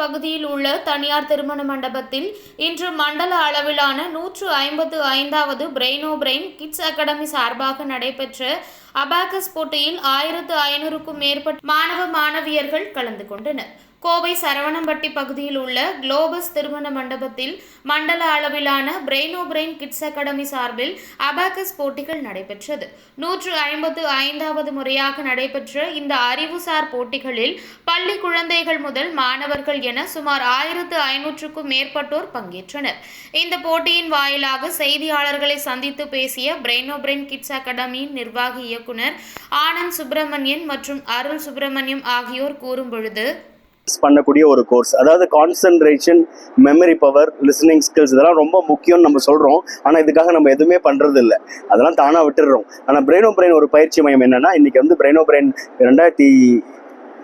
பகுதியில் உள்ள தனியார் திருமண மண்டபத்தில் இன்று மண்டல அளவிலான நூற்று ஐம்பத்து ஐந்தாவது பிரெயினோ பிரெயின் கிட்ஸ் அகாடமி சார்பாக நடைபெற்ற அபாகஸ் போட்டியில் ஆயிரத்து ஐநூறுக்கும் மேற்பட்ட மாணவ மாணவியர்கள் கலந்து கொண்டனர். கோவை சரவணம்பட்டி பகுதியில் உள்ள குளோபஸ் திருமண மண்டபத்தில் மண்டல அளவிலான பிரெயினோ பிரெயின் கிட்ஸ் அகாடமி சார்பில் அபாக்கஸ் போட்டிகள் நடைபெற்றது. நூற்று ஐம்பத்து ஐந்தாவது முறையாக நடைபெற்ற இந்த அறிவுசார் போட்டிகளில் பள்ளி குழந்தைகள் முதல் மாணவர்கள் என சுமார் ஆயிரத்து ஐநூற்றுக்கும் மேற்பட்டோர் பங்கேற்றனர். இந்த போட்டியின் வாயிலாக செய்தியாளர்களை சந்தித்து பேசிய பிரெயினோ பிரெயின் கிட்ஸ் அகாடமியின் நிர்வாக இயக்குனர் ஆனந்த் சுப்பிரமணியன் மற்றும் அருள் சுப்பிரமணியம் ஆகியோர் கூறும் பொழுது பண்ணக்கூடிய ஒரு கோர்ஸ் அதாவது concentration memory power listening skills இதெல்லாம் ரொம்ப முக்கியம்னு நம்ம சொல்கிறோம் ஆனால் இதுக்காக நம்ம எதுவுமே பண்ணுறது இல்லை அதெல்லாம் தானாக விட்டுடுறோம் ஆனால் பிரெயினோ பிரெயின் ஒரு பயிற்சி மையம் என்னன்னா இன்னைக்கு வந்து பிரெயினோ பிரெயின் ரெண்டாயிரத்தி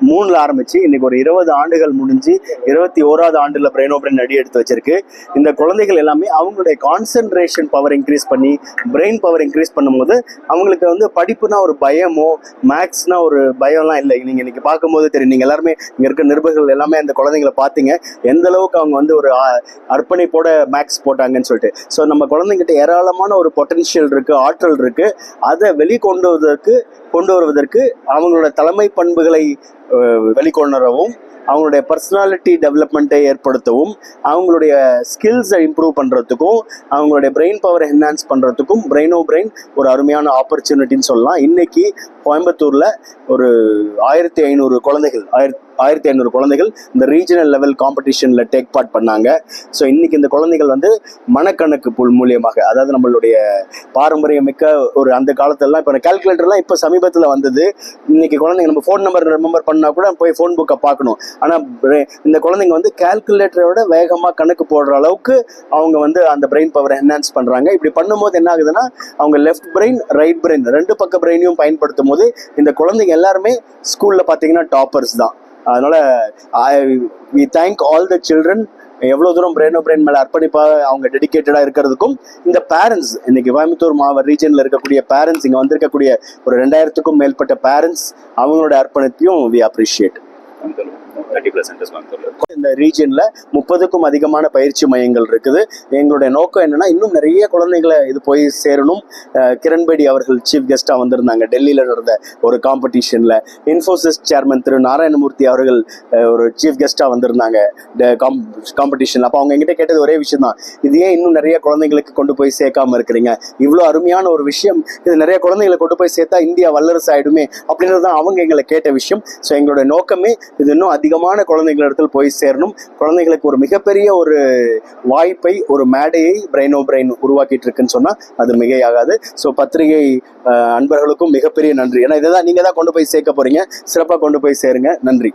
மூணில் ஆரம்பிச்சு இன்னைக்கு ஒரு இருபது ஆண்டுகள் முடிஞ்சு இருபத்தி ஓராவது ஆண்டுல பிரெயின் பிரெயின் அடி எடுத்து வச்சிருக்கு. இந்த குழந்தைகள் எல்லாமே அவங்களுடைய கான்சென்ட்ரேஷன் பவர் இன்க்ரீஸ் பண்ணி பிரெயின் பவர் இன்க்ரீஸ் பண்ணும்போது அவங்களுக்கு வந்து படிப்புனா ஒரு பயமோ மேக்ஸ்னா ஒரு பயம்லாம் இல்லை. நீங்க இன்னைக்கு பார்க்கும்போது தெரியும். நீங்க எல்லாருமே இங்க இருக்க நிருபர்கள் எல்லாமே அந்த குழந்தைங்களை பார்த்தீங்க. எந்த அளவுக்கு அவங்க வந்து ஒரு அர்ப்பணிப்போட மேக்ஸ் போட்டாங்கன்னு சொல்லிட்டு. ஸோ நம்ம குழந்தைங்கிட்ட ஏராளமான ஒரு பொட்டன்ஷியல் இருக்கு ஆற்றல் இருக்கு. அதை வெளிக்கொண்டு வருவதற்கு கொண்டு வருவதற்கு அவங்களோட தலைமை பண்புகளை வெளிக்கொணரவும் அவங்களுடைய பர்சனாலிட்டி டெவலப்மெண்ட்டை ஏற்படுத்தவும் அவங்களுடைய ஸ்கில்ஸை இம்ப்ரூவ் பண்ணுறதுக்கும் அவங்களுடைய பிரெயின் பவரை என்ஹான்ஸ் பண்ணுறதுக்கும் பிரெயினோ பிரெயின் ஒரு அருமையான ஆப்பர்ச்சுனிட்டின்னு சொல்லலாம். இன்னைக்கு கோயம்புத்தூரில் ஒரு ஆயிரத்தி ஐநூறு குழந்தைகள் ஆயிரத்தி ஆயிரத்தி ஐநூறு குழந்தைகள் இந்த ரீஜனல் லெவல் காம்படிஷனில் டேக் பார்ட் பண்ணாங்க. ஸோ இன்னைக்கு இந்த குழந்தைகள் வந்து மனக்கணக்கு புல் மூலியமாக அதாவது நம்மளுடைய பாரம்பரியமிக்க ஒரு அந்த காலத்துலலாம் இப்போ கால்குலேட்டர்லாம் இப்போ சமீபத்தில் வந்தது. இன்னைக்கு குழந்தைங்க நம்ம ஃபோன் நம்பர் ரிமெம்பர் பண்ணால் கூட போய் ஃபோன் புக்கை பார்க்கணும். ஆனால் இந்த குழந்தைங்க வந்து கால்குலேட்டரோட வேகமாக கணக்கு போடுற அளவுக்கு அவங்க வந்து அந்த பிரெயின் பவரை என்ஹான்ஸ் பண்ணுறாங்க இப்படி பண்ணும்போது என்ன ஆகுதுன்னா அவங்க லெஃப்ட் பிரெயின் ரைட் பிரெயின் ரெண்டு பக்க பிரெயினையும் பயன்படுத்தும் போது இந்த குழந்தைங்க எல்லாருமே ஸ்கூலில் பார்த்தீங்கன்னா டாப்பர்ஸ் தான். அதனால I we thank all the children எவ்வளோ தூரம் பிரெயினோ பிரெயின் மேலே அர்ப்பணிப்பாக அவங்க டெடிகேட்டடாக இருக்கிறதுக்கும் இந்த பேரண்ட்ஸ் இன்னைக்கு கோயம்புத்தூர் மாவட்ட ரீஜனில் இருக்கக்கூடிய பேரண்ட்ஸ் இங்கே வந்திருக்கக்கூடிய ஒரு ரெண்டாயிரத்துக்கும் மேற்பட்ட பேரண்ட்ஸ் அவங்களோட அர்ப்பணிப்பையும் வி அப்ரிஷியேட் தேர்ட்டி பர்சன்ட் ரீஜனில் முப்பதுக்கும் அதிகமான பயிற்சி மையங்கள் இருக்குது. எங்களுடைய நோக்கம் என்னென்னா இன்னும் நிறைய குழந்தைகளை இது போய் சேரணும். கிரண்பேடி அவர்கள் சீஃப் கெஸ்ட்டாக வந்திருந்தாங்க. டெல்லியில் நடந்த ஒரு காம்படிஷனில் இன்ஃபோசிஸ் சேர்மன் திரு நாராயணமூர்த்தி அவர்கள் ஒரு சீஃப் கெஸ்ட்டாக வந்திருந்தாங்க. காம்படிஷனில் அப்போ அவங்க எங்கிட்ட கேட்டது ஒரே விஷயம் தான் இது ஏன் இன்னும் நிறைய குழந்தைங்களுக்கு கொண்டு போய் சேர்க்காம இருக்கிறீங்க? இவ்வளோ அருமையான ஒரு விஷயம். இது நிறைய குழந்தைங்களை கொண்டு போய் சேர்த்தா இந்தியா வல்லரசு ஆகிடுமே அப்படின்றது தான் அவங்க எங்களை கேட்ட விஷயம். ஸோ எங்களுடைய நோக்கமே இது இன்னும் அதிகமான குழந்தைங்களிடத்தில் இடத்துல போய் சேரணும். குழந்தைகளுக்கு ஒரு மிகப்பெரிய ஒரு வாய்ப்பை ஒரு மேடையை பிரெயினோ பிரெயின் உருவாக்கிட்டு இருக்குன்னு சொன்னால் அது மிகையாகாது. ஸோ பத்திரிகை அஹ், அன்பர்களுக்கும் மிகப்பெரிய நன்றி. ஏன்னா இதை தான் நீங்கள் தான் கொண்டு போய் சேர்க்க போறீங்க. சிறப்பாக கொண்டு போய் சேருங்க. நன்றி.